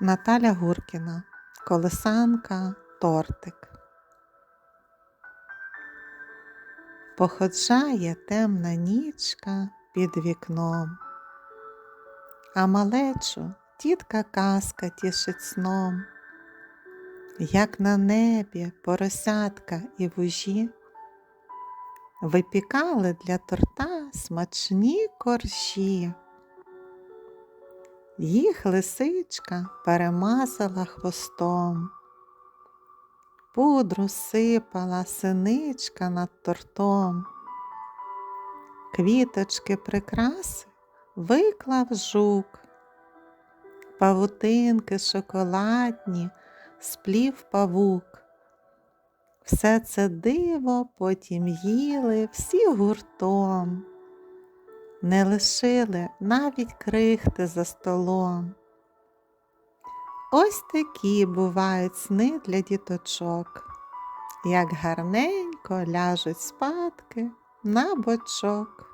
Наталя Гуркіна, Колесанка, тортик. Походжає темна нічка під вікном, а малечу тітка казка тішить сном, як на небі поросятка і вужі випікали для торта смачні коржі. Їх лисичка перемазала хвостом, пудру сипала синичка над тортом, квіточки прикраси виклав жук, павутинки шоколадні сплів павук. Все це диво потім їли всі гуртом не лишили навіть крихти за столом. Ось такі бувають сни для діточок, як гарненько ляжуть спадки на бочок.